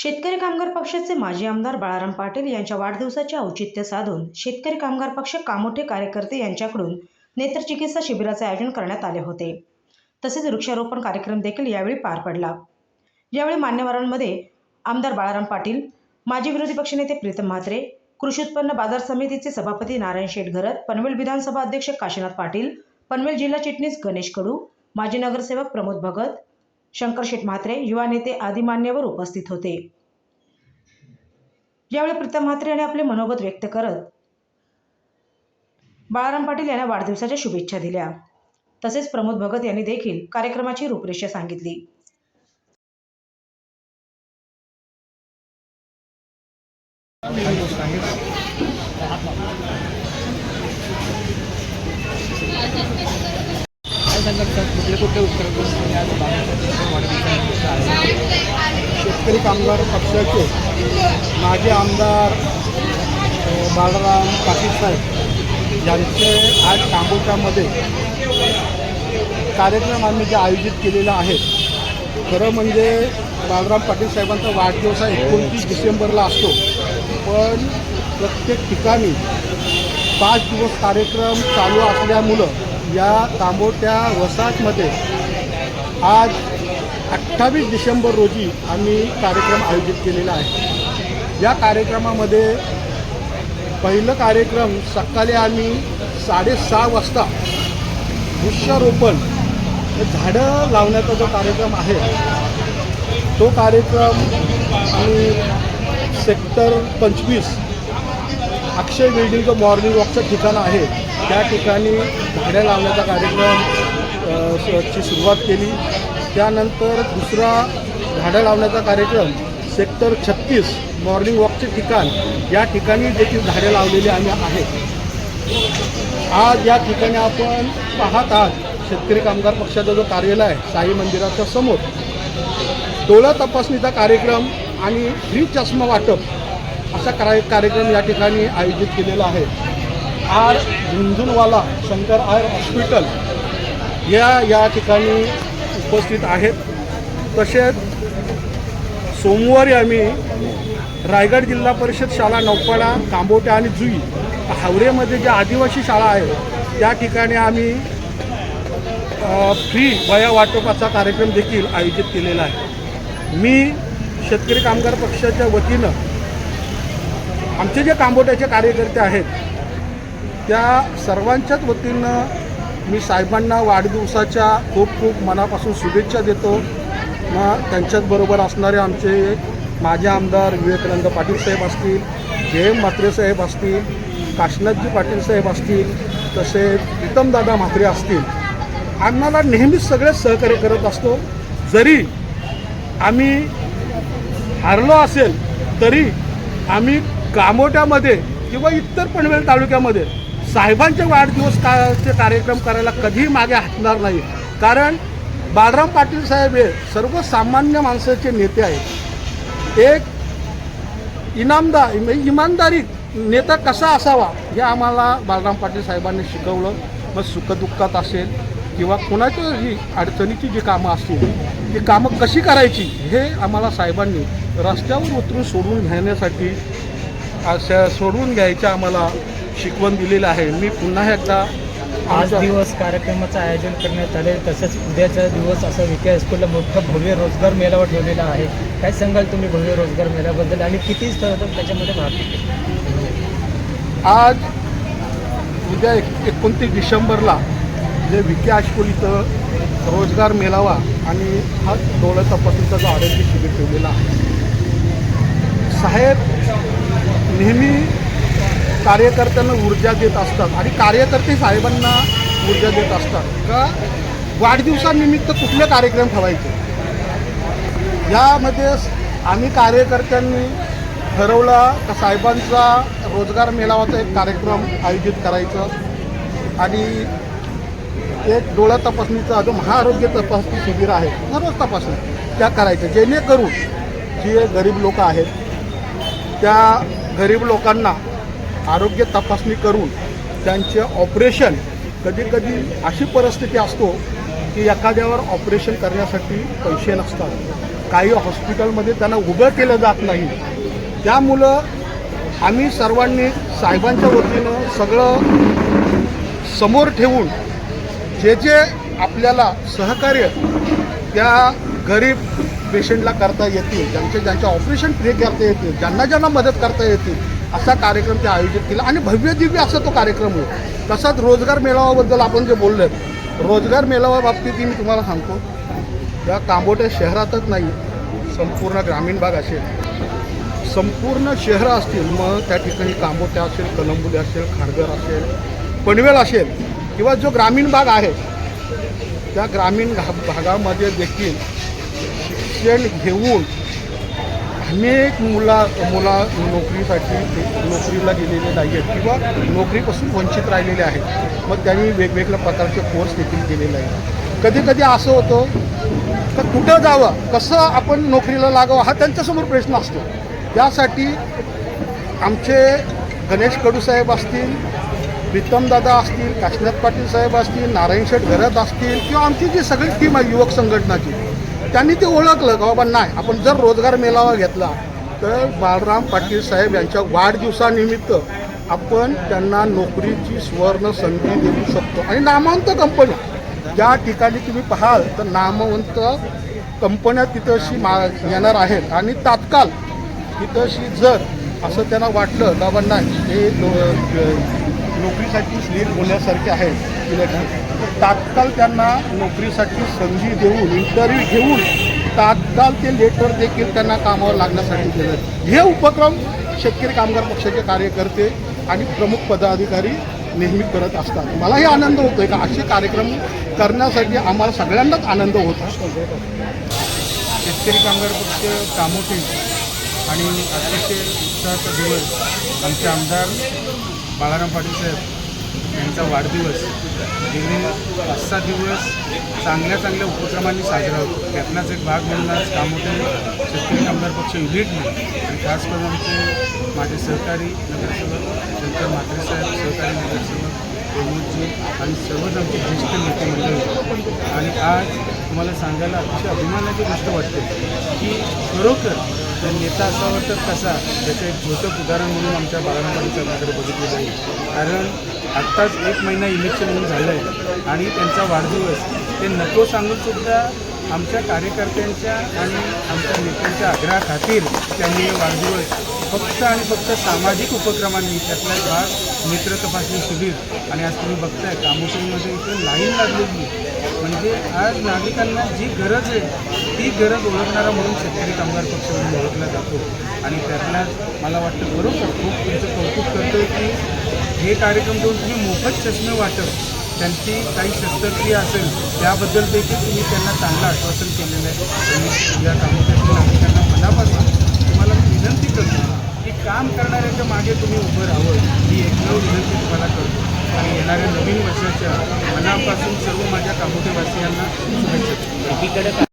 शेतकरी कामगार पक्षाचे माजी आमदार बाळाराम पाटील यांच्या वाढदिवसाचे औचित्य साधून शेतकरी कामगार पक्ष कामोठे कार्यकर्ते यांच्याकडून नेत्रचिकित्सा शिबिराचे आयोजन करण्यात आले होते. तसेच वृक्षारोपण कार्यक्रम देखील यावेळी पार पडला. यावेळी मान्यवरांमध्ये आमदार बाळाराम पाटील माजी विरोधी पक्षनेते प्रीतम म्हात्रे कृषी उत्पन्न बाजार समितीचे सभापती नारायण शेटघरत पनवेल विधानसभा अध्यक्ष काशीनाथ पाटील पनवेल जिल्हा चिटणीस गणेश कडू माजी नगरसेवक प्रमोद भगत शंकर शेठ म्हात्रे युवा नेते आदी मान्यवर उपस्थित होते. यावेळी प्रीतम म्हात्रे यांनी आपले मनोगत व्यक्त करत बाळाराम पाटील यांना वाढदिवसाच्या शुभेच्छा दिल्या. तसेच प्रमोद भगत यांनी देखील कार्यक्रमाची रूपरेषा सांगितली. काय कुठले कुठले उपक्रम आज शेतकरी कामगार पक्षाचे माजी आमदार अ, बाळाराम पाटील साहेब यांचे आज तांबोटामध्ये कार्यक्रम आम्ही जे आयोजित केलेला आहे. खरं म्हणजे बाळाराम पाटील साहेबांचा वाढदिवस हा एकोणतीस डिसेंबरला असतो. पण प्रत्येक ठिकाणी पाच दिवस कार्यक्रम चालू असल्यामुळं या तांबोट्या वसाहतमध्ये आज अठ्ठावीस डिसेंबर रोजी आम्ही कार्यक्रम आयोजित केलेला आहे. या कार्यक्रमामध्ये पहिलं कार्यक्रम सकाळी आम्ही साडेसहा वाजता वृक्षारोपण झाडं लावण्याचा जो कार्यक्रम आहे तो कार्यक्रम आम्ही सेक्टर पंचवीस अक्षय बिल्डिंग जो मॉर्निंग वॉकचं ठिकाण आहे त्या ठिकाणी झाडं लावण्याचा कार्यक्रम ची सुरुवात केली. त्यानंतर दुसरा झाडं लावण्याचा कार्यक्रम सेक्टर छत्तीस मॉर्निंग वॉकचे ठिकाण या ठिकाणी देखील झाडे लावलेली आम्ही आहेत आज या ठिकाणी आपण पाहत आहात शेतकरी कामगार पक्षाचा जो कार्यालय आहे साई मंदिराच्या समोर. डोळा तपासणीचा कार्यक्रम आणि फ्री चष्मा वाटप असा कार्य कार्यक्रम या ठिकाणी आयोजित केलेला आहे. आर झुंझुनवाला शंकर आयर हॉस्पिटल या या ठिकाणी उपस्थित आहेत. तसेच सोमवारी आम्ही रायगड जिल्हा परिषद शाळा नौपाडा कांबोट्या आणि जुई हावरेमध्ये ज्या आदिवासी शाळा आहेत त्या ठिकाणी आम्ही फ्री वया वाटपाचा कार्यक्रम देखील आयोजित केलेला आहे. मी शेतकरी कामगार पक्षाच्या वतीनं आमचे जे कांबोट्याचे कार्यकर्ते आहेत त्या सर्वांच्याच वतीनं मी साहेबांना वाढदिवसाच्या खूप खूप मनापासून शुभेच्छा देतो. मग त्यांच्याचबरोबर असणारे आमचे माझे आमदार विवेकानंद पाटील साहेब असतील जे एम म्हात्रे साहेब असतील काशनाथजी पाटील साहेब असतील तसेच प्रीतमदादा म्हात्रे असतील आम्हाला नेहमीच सगळे सहकार्य करत असतो. जरी आम्ही हारलो असेल तरी आम्ही कामोट्यामध्ये किंवा इतर पनवेल तालुक्यामध्ये साहेबांचे वाढदिवस काचे कार्यक्रम करायला कधीही मागे हटणार नाही. कारण बाळराम पाटील साहेब हे सर्वसामान्य माणसाचे नेते आहेत. एक इनामदार म्हणजे इमानदारी नेता कसा असावा हे आम्हाला बाळराम पाटील साहेबांनी शिकवलं. मग सुखदुःखात असेल किंवा कोणाच्या जी अडचणीची जी कामं असतील ती कामं कशी करायची हे आम्हाला साहेबांनी रस्त्यावर उतरून सोडून घेण्यासाठी अशा सोडून घ्यायचं आम्हाला शिकवण दिलेलं आहे. मी पुन्हा एकदा आज दिवस कार्यक्रमाचं आयोजन करण्यात आले तसंच उद्याचा दिवस असं विखे हायस्कूलला मोठं भव्य रोजगार मेळावा ठेवलेला आहे. काय सांगाल तुम्ही भव्य रोजगार मेळाव्याबद्दल? आणि किती स्थळ त्याच्यामध्ये भाग घेतले? आज उद्या एक एकोणतीस डिसेंबरला जे विखे हायस्कूल इथं रोजगार मेळावा आणि हा डोळा तपासणीचा जो आरोग्य शिबिर ठेवलेला आहे. साहेब नेहमी कार्यकर्त्यांना ऊर्जा देत असतात आणि कार्यकर्ते साहेबांना ऊर्जा देत असतात. का? वाढदिवसानिमित्त कुठले कार्यक्रम ठेवायचे? यामध्ये आम्ही कार्यकर्त्यांनी ठरवला का साहेबांचा रोजगार मेळावाचा एक कार्यक्रम आयोजित करायचं. आणि एक डोळा तपासणीचा जो महाआरोग्य तपासणी शिबिर आहे सर्वच तपासणी त्या करायच्या. जेणेकरून जे गरीब लोक आहेत त्या गरीब लोकांना आरोग्य तपासणी करून त्यांचे ऑपरेशन कधीकधी अशी परिस्थिती असतो की एखाद्यावर ऑपरेशन करण्यासाठी पैसे नसतात. काही हॉस्पिटलमध्ये त्यांना उभं केलं जात नाही. त्यामुळं आम्ही सर्वांनी साहेबांच्या वतीनं सगळं समोर ठेवून जे जे आपल्याला सहकार्य त्या गरीब पेशंटला करता येतील ज्यांचे ज्यांचे ऑपरेशन फ्री करता येतील ज्यांना ज्यांना मदत करता येतील असा कार्यक्रम ते आयोजित केला. आणि भव्य दिव्य असा तो कार्यक्रम होईल तसाच रोजगार मेळाव्याबद्दल आपण जे बोललो रोजगार मेळावा मी तुम्हाला सांगतो या कांबोट्या शहरातच नाही संपूर्ण ग्रामीण भाग असेल. संपूर्ण शहरं असतील मग त्या ठिकाणी कांबोट्या असेल कलंबुली असेल खारघर असेल पनवेल असेल किंवा जो ग्रामीण भाग आहे त्या ग्रामीण भागामध्ये देखील शिक्षण घेऊन अनेक मुला मुला नोकरीसाठी नोकरीला गेलेले नाही आहेत किंवा नोकरीपासून वंचित राहिलेले आहेत. मग त्यांनी वेगवेगळ्या प्रकारचे कोर्स देखील केलेले आहेत. कधी कधी असं होतं तर कुठं जावं कसं आपण नोकरीला लागावं हा त्यांच्यासमोर प्रश्न असतो. त्यासाठी आमचे गणेश कडू साहेब असतील प्रीतमदादा असतील काशीनाथ पाटील साहेब असतील नारायण शेठ घरत असतील किंवा आमची जी सगळी टीम आहे युवक संघटनाची त्यांनी ते ओळखलं का बाबा नाही. आपण जर रोजगार मेळावा घेतला तर बाळराम पाटील साहेब यांच्या वाढदिवसानिमित्त आपण त्यांना नोकरीची सुवर्ण संधी देऊ शकतो. आणि नामवंत कंपनी ज्या ठिकाणी तुम्ही पाहाल तर नामवंत कंपन्या तिथंशी मा येणार आहेत. आणि तात्काळ तिथंशी जर असं त्यांना वाटलं का बाबा नाही हे नोकरीसाठी स्थिर होण्यासारखे आहे तात्काळ त्यांना नोकरीसाठी संधी देऊन इंटरव्ह्यू घेऊन तात्काळ ते लेटर देखील त्यांना कामावर लागण्यासाठी दिलं हे उपक्रम शेतकरी कामगार पक्षाचे कार्यकर्ते आणि प्रमुख पदाधिकारी नेहमी करत असतात. मलाही आनंद होतोय का? असे कार्यक्रम करण्यासाठी आम्हाला सगळ्यांनाच आनंद होत असतो. शेतकरी कामगार पक्ष कामोटी आणि अतिशय उत्साहाचा दिवस आमचे आमदार बाळाराम पाटील साहेब यांचा वाढदिवस. गेले पाच सहा दिवस चांगल्या चांगल्या उपक्रमांनी साजरा होतो. त्यातलाच एक भाग म्हणून आज कामोटे शेतकरी कामगार पक्ष युनिटने आणि खास करून आमचे माझे सहकारी नगरसेवक शंकर म्हात्रे साहेब सहकारी नगरसेवक प्रमोदजी आणि सर्वच आमचे ज्येष्ठ नेते मंडळी आणि आज तुम्हाला सांगायला अतिशय अभिमानाची गोष्ट वाटते की खरोखर तर नेता असावा तर कसा त्याचं एक द्योतक उदाहरण म्हणून आमच्या बाळारामपाडी साहेबांकडे बघितलेलं आहे. कारण आत्ताच एक महिना इलेक्शन होऊन झालं आहे आणि त्यांचा वाढदिवस. ते नको सांगूनसुद्धा आमच्या कार्यकर्त्यांच्या आणि आमच्या नेत्यांच्या आग्रहाखातीर त्यांनी हे वाढदिवस फक्त आणि फक्त सामाजिक उपक्रमांनी त्यातला एक भाग मित्र तपासणी शिबिर. आणि आज तुम्ही बघताय कामोशीमध्ये इथे लाईन लागलेली म्हणजे आज नागरिकांना जी गरज आहे ती गरज ओळखणारा म्हणून शेतकरी कामगार पक्ष म्हणून ओळखला जातो. आणि त्यातला मला वाटतं बरोबर खूप तुमचं कौतुक करतोय की हे कार्यक्रम देऊन तुम्ही मोफत चष्मे वाटप त्यांची काही शस्त्रक्रिया असेल त्याबद्दल देखील तुम्ही त्यांना चांगलं आश्वासन केलेलं आहे. तुम्ही या कामोत्यातील नागरिकांना मनापासून तुम्हाला विनंती करतो की काम करणाऱ्याच्या मागे तुम्ही उभं राहावं. ही एकमेव विनंती तुम्हाला करतो. आणि येणाऱ्या नवीन वर्षाच्या मनापासून सर्व माझ्या कामोठेवासियांना शुभेच्छा देतो.